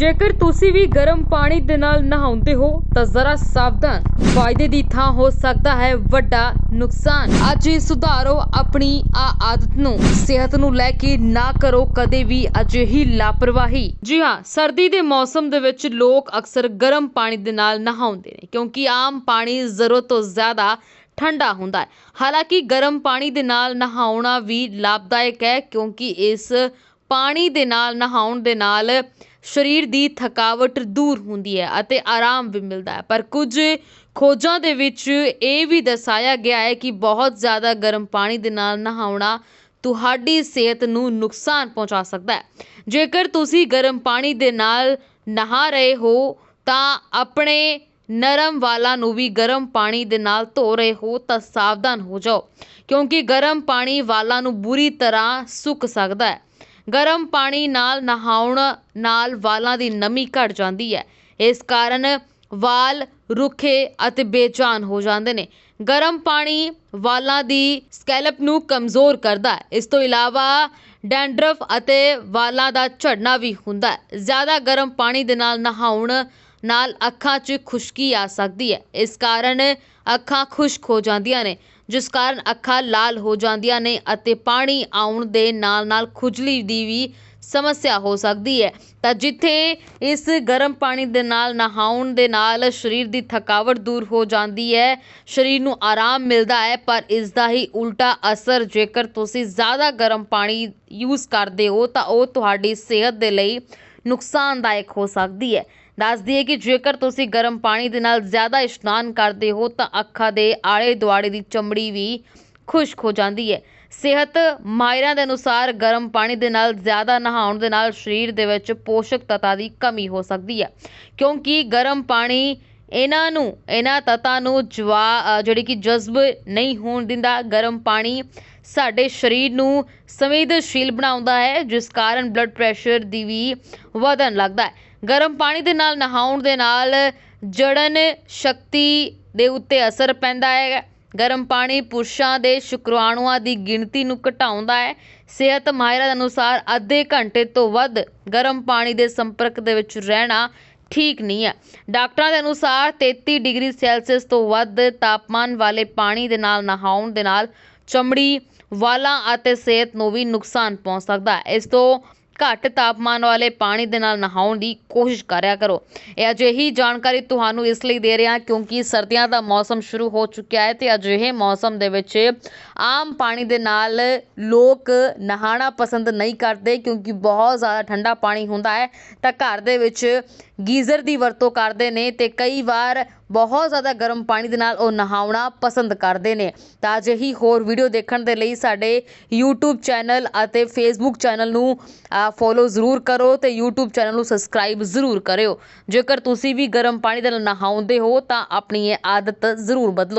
ਜੇਕਰ ਤੁਸੀਂ ਵੀ ਗਰਮ ਪਾਣੀ ਦੇ ਨਾਲ ਨਹਾਉਂਦੇ ਹੋ, ਤਾਂ ਜ਼ਰਾ ਸਾਵਧਾਨ। ਫਾਇਦੇ ਦੀ ਥਾਂ ਹੋ ਸਕਦਾ ਹੈ ਵੱਡਾ ਨੁਕਸਾਨ। ਅੱਜ ਹੀ ਸੁਧਾਰੋ ਆਪਣੀ ਆ ਆਦਤ ਨੂੰ। ਸਿਹਤ ਨੂੰ ਲੈ ਕੇ ਨਾ ਕਰੋ ਕਦੇ ਵੀ ਅਜਿਹੀ ਲਾਪਰਵਾਹੀ। ਜੀ ਹਾਂ, ਸਰਦੀ ਦੇ ਮੌਸਮ ਦੇ ਵਿੱਚ ਲੋਕ ਅਕਸਰ ਗਰਮ ਪਾਣੀ ਦੇ ਨਾਲ ਨਹਾਉਂਦੇ ਨੇ, ਕਿਉਂਕਿ ਆਮ ਪਾਣੀ ਜ਼ਰੂਰਤ ਤੋਂ ਜ਼ਿਆਦਾ ਠੰਡਾ ਹੁੰਦਾ ਹੈ। ਹਾਲਾਂਕਿ ਗਰਮ ਪਾਣੀ ਦੇ ਨਾਲ ਨਹਾਉਣਾ ਵੀ ਲਾਭਦਾਇਕ ਹੈ, ਕਿਉਂਕਿ ਇਸ ਪਾਣੀ ਦੇ ਨਾਲ, ਨਹਾਉਣ ਦੇ ਨਾਲ ਸਰੀਰ ਦੀ ਥਕਾਵਟ ਦੂਰ ਹੁੰਦੀ ਹੈ ਅਤੇ ਆਰਾਮ ਵੀ ਮਿਲਦਾ ਹੈ। ਪਰ ਕੁਝ ਖੋਜਾਂ ਦੇ ਵਿੱਚ ਇਹ ਵੀ ਦਰਸਾਇਆ ਗਿਆ ਹੈ ਕਿ ਬਹੁਤ ਜ਼ਿਆਦਾ ਗਰਮ ਪਾਣੀ ਦੇ ਨਾਲ ਨਹਾਉਣਾ ਤੁਹਾਡੀ ਸਿਹਤ ਨੂੰ ਨੁਕਸਾਨ ਪਹੁੰਚਾ ਸਕਦਾ ਹੈ। ਜੇਕਰ ਤੁਸੀਂ ਗਰਮ ਪਾਣੀ ਦੇ ਨਾਲ ਨਹਾ ਰਹੇ ਹੋ, ਤਾਂ ਆਪਣੇ ਨਰਮ ਵਾਲਾਂ ਨੂੰ ਵੀ ਗਰਮ ਪਾਣੀ ਦੇ ਨਾਲ ਧੋ ਰਹੇ ਹੋ ਤਾਂ ਸਾਵਧਾਨ ਹੋ ਜਾਓ, ਕਿਉਂਕਿ ਗਰਮ ਪਾਣੀ ਵਾਲਾਂ ਨੂੰ ਬੁਰੀ ਤਰ੍ਹਾਂ ਸੁੱਕ ਸਕਦਾ ਹੈ। ਗਰਮ ਪਾਣੀ ਨਾਲ ਨਹਾਉਣ ਨਾਲ ਵਾਲਾਂ ਦੀ ਨਮੀ ਘਟ ਜਾਂਦੀ ਹੈ। ਇਸ ਕਾਰਨ ਵਾਲ ਰੁੱਖੇ ਅਤੇ ਬੇਜਾਨ ਹੋ ਜਾਂਦੇ ਨੇ। ਗਰਮ ਪਾਣੀ ਵਾਲਾਂ ਦੀ ਸਕੈਲਪ ਨੂੰ ਕਮਜ਼ੋਰ ਕਰਦਾ ਹੈ। ਇਸ ਤੋਂ ਇਲਾਵਾ ਡੈਂਡਰਫ ਅਤੇ ਵਾਲਾਂ ਦਾ ਝੜਨਾ ਵੀ ਹੁੰਦਾ ਹੈ। ਜ਼ਿਆਦਾ ਗਰਮ ਪਾਣੀ ਦੇ ਨਾਲ ਨਹਾਉਣ ਨਾਲ ਅੱਖਾਂ 'ਚ ਖੁਸ਼ਕੀ ਆ ਸਕਦੀ ਹੈ। ਇਸ ਕਾਰਨ ਅੱਖਾਂ ਖੁਸ਼ਕ ਹੋ ਜਾਂਦੀਆਂ ਨੇ, ਜਿਸ ਕਾਰਨ ਅੱਖਾਂ ਲਾਲ ਹੋ ਜਾਂਦੀਆਂ ਨੇ ਅਤੇ ਪਾਣੀ ਆਉਣ ਦੇ ਨਾਲ ਨਾਲ ਖੁਜਲੀ ਦੀ ਵੀ ਸਮੱਸਿਆ ਹੋ ਸਕਦੀ ਹੈ। ਤਾਂ ਜਿੱਥੇ ਇਸ ਗਰਮ ਪਾਣੀ ਦੇ ਨਾਲ ਨਹਾਉਣ ਦੇ ਨਾਲ ਸਰੀਰ ਦੀ ਥਕਾਵਟ ਦੂਰ ਹੋ ਜਾਂਦੀ ਹੈ, ਸਰੀਰ ਨੂੰ ਆਰਾਮ ਮਿਲਦਾ ਹੈ, ਪਰ ਇਸ ਦਾ ਹੀ ਉਲਟਾ ਅਸਰ ਜੇਕਰ ਤੁਸੀਂ ਜ਼ਿਆਦਾ ਗਰਮ ਪਾਣੀ ਯੂਜ਼ ਕਰਦੇ ਹੋ, ਤਾਂ ਉਹ ਤੁਹਾਡੀ ਸਿਹਤ ਦੇ ਲਈ ਨੁਕਸਾਨਦਾਇਕ ਹੋ ਸਕਦੀ ਹੈ। ਦੱਸ ਦਈਏ ਕਿ ਜੇਕਰ ਤੁਸੀਂ ਗਰਮ ਪਾਣੀ ਦੇ ਨਾਲ ਜ਼ਿਆਦਾ ਇਸ਼ਨਾਨ ਕਰਦੇ ਹੋ ਤਾਂ ਅੱਖਾਂ ਦੇ ਆਲੇ ਦੁਆਲੇ ਦੀ ਚਮੜੀ ਵੀ ਖੁਸ਼ਕ ਹੋ ਜਾਂਦੀ ਹੈ। ਸਿਹਤ ਮਾਹਿਰਾਂ ਦੇ ਅਨੁਸਾਰ ਗਰਮ ਪਾਣੀ ਦੇ ਨਾਲ ਜ਼ਿਆਦਾ ਨਹਾਉਣ ਦੇ ਨਾਲ ਸਰੀਰ ਦੇ ਵਿੱਚ ਪੋਸ਼ਕ ਤੱਤਾਂ ਦੀ ਕਮੀ ਹੋ ਸਕਦੀ ਹੈ। ਕਿਉਂਕਿ ਗਰਮ ਪਾਣੀ ਇਹਨਾਂ ਨੂੰ, ਇਹਨਾਂ ਤੱਤਾਂ ਨੂੰ ਜਵਾ ਜਿਹੜੀ ਕਿ ਜਜ਼ਬ ਨਹੀਂ ਹੋਣ ਦਿੰਦਾ। ਗਰਮ ਪਾਣੀ ਸਾਡੇ ਸਰੀਰ ਨੂੰ ਸੰਵੇਦਨਸ਼ੀਲ ਬਣਾਉਂਦਾ ਹੈ, ਜਿਸ ਕਾਰਨ ਬਲੱਡ ਪ੍ਰੈਸ਼ਰ ਦੀ ਵੀ ਵਧਣ ਲੱਗਦਾ ਹੈ। ਗਰਮ ਪਾਣੀ ਦੇ ਨਾਲ ਨਹਾਉਣ ਦੇ ਨਾਲ ਜੜਨ ਸ਼ਕਤੀ ਦੇ ਉੱਤੇ ਅਸਰ ਪੈਂਦਾ ਹੈ। ਗਰਮ ਪਾਣੀ ਪੁਰਸ਼ਾਂ ਦੇ ਸ਼ੁਕਰਾਣੂਆਂ ਦੀ ਗਿਣਤੀ ਨੂੰ ਘਟਾਉਂਦਾ ਹੈ। ਸਿਹਤ ਮਾਹਿਰਾਂ ਦੇ ਅਨੁਸਾਰ ਅੱਧੇ ਘੰਟੇ ਤੋਂ ਵੱਧ ਗਰਮ ਪਾਣੀ ਦੇ ਸੰਪਰਕ ਦੇ ਵਿੱਚ ਰਹਿਣਾ ਠੀਕ ਨਹੀਂ ਹੈ। ਡਾਕਟਰਾਂ ਦੇ ਅਨੁਸਾਰ 33 ਡਿਗਰੀ ਸੈਲਸੀਅਸ ਤੋਂ ਵੱਧ ਤਾਪਮਾਨ ਵਾਲੇ ਪਾਣੀ ਦੇ ਨਾਲ ਨਹਾਉਣ ਦੇ ਨਾਲ ਚਮੜੀ, ਵਾਲਾਂ ਅਤੇ ਸਿਹਤ ਨੂੰ ਵੀ ਨੁਕਸਾਨ ਪਹੁੰਚ ਸਕਦਾ ਹੈ। ਇਸ ਤੋਂ ਘੱਟ ਤਾਪਮਾਨ ਵਾਲੇ ਪਾਣੀ ਦੇ ਨਾਲ ਨਹਾਉਣ ਦੀ ਕੋਸ਼ਿਸ਼ ਕਰਿਆ ਕਰੋ। ਇਹ ਅਜਿਹੀ ਜਾਣਕਾਰੀ ਤੁਹਾਨੂੰ ਇਸ ਲਈ ਦੇ ਰਿਹਾ ਕਿਉਂਕਿ ਸਰਦੀਆਂ ਦਾ ਮੌਸਮ ਸ਼ੁਰੂ ਹੋ ਚੁੱਕਿਆ ਹੈ ਤੇ ਅਜਿਹੇ ਮੌਸਮ ਦੇ ਵਿੱਚ ਆਮ ਪਾਣੀ ਦੇ ਨਾਲ ਲੋਕ ਨਹਾਣਾ ਪਸੰਦ ਨਹੀਂ ਕਰਦੇ ਕਿਉਂਕਿ ਬਹੁਤ ਜ਼ਿਆਦਾ ਠੰਡਾ ਪਾਣੀ ਹੁੰਦਾ ਹੈ। ਤਾਂ ਘਰ ਦੇ ਵਿੱਚ ਗੀਜ਼ਰ ਦੀ ਵਰਤੋਂ ਕਰਦੇ ਨੇ ਤੇ ਕਈ ਵਾਰ ਬਹੁਤ ਜ਼ਿਆਦਾ ਗਰਮ ਪਾਣੀ ਦੇ ਨਾਲ ਉਹ ਨਹਾਉਣਾ ਪਸੰਦ ਕਰਦੇ ਨੇ। ਤਾਂ ਅਜਿਹੀ ਹੋਰ ਵੀਡੀਓ ਦੇਖਣ ਦੇ ਲਈ ਸਾਡੇ YouTube ਚੈਨਲ ਅਤੇ Facebook ਚੈਨਲ ਨੂੰ ਫੋਲੋ ਜ਼ਰੂਰ ਕਰੋ ਤੇ YouTube ਚੈਨਲ ਨੂੰ ਸਬਸਕ੍ਰਾਈਬ ਜ਼ਰੂਰ ਕਰਿਓ। ਜੇਕਰ ਤੁਸੀਂ ਵੀ ਗਰਮ ਪਾਣੀ ਦੇ ਨਾਲ ਨਹਾਉਂਦੇ ਹੋ ਤਾਂ ਆਪਣੀ ਇਹ ਆਦਤ ਜ਼ਰੂਰ ਬਦਲੋ।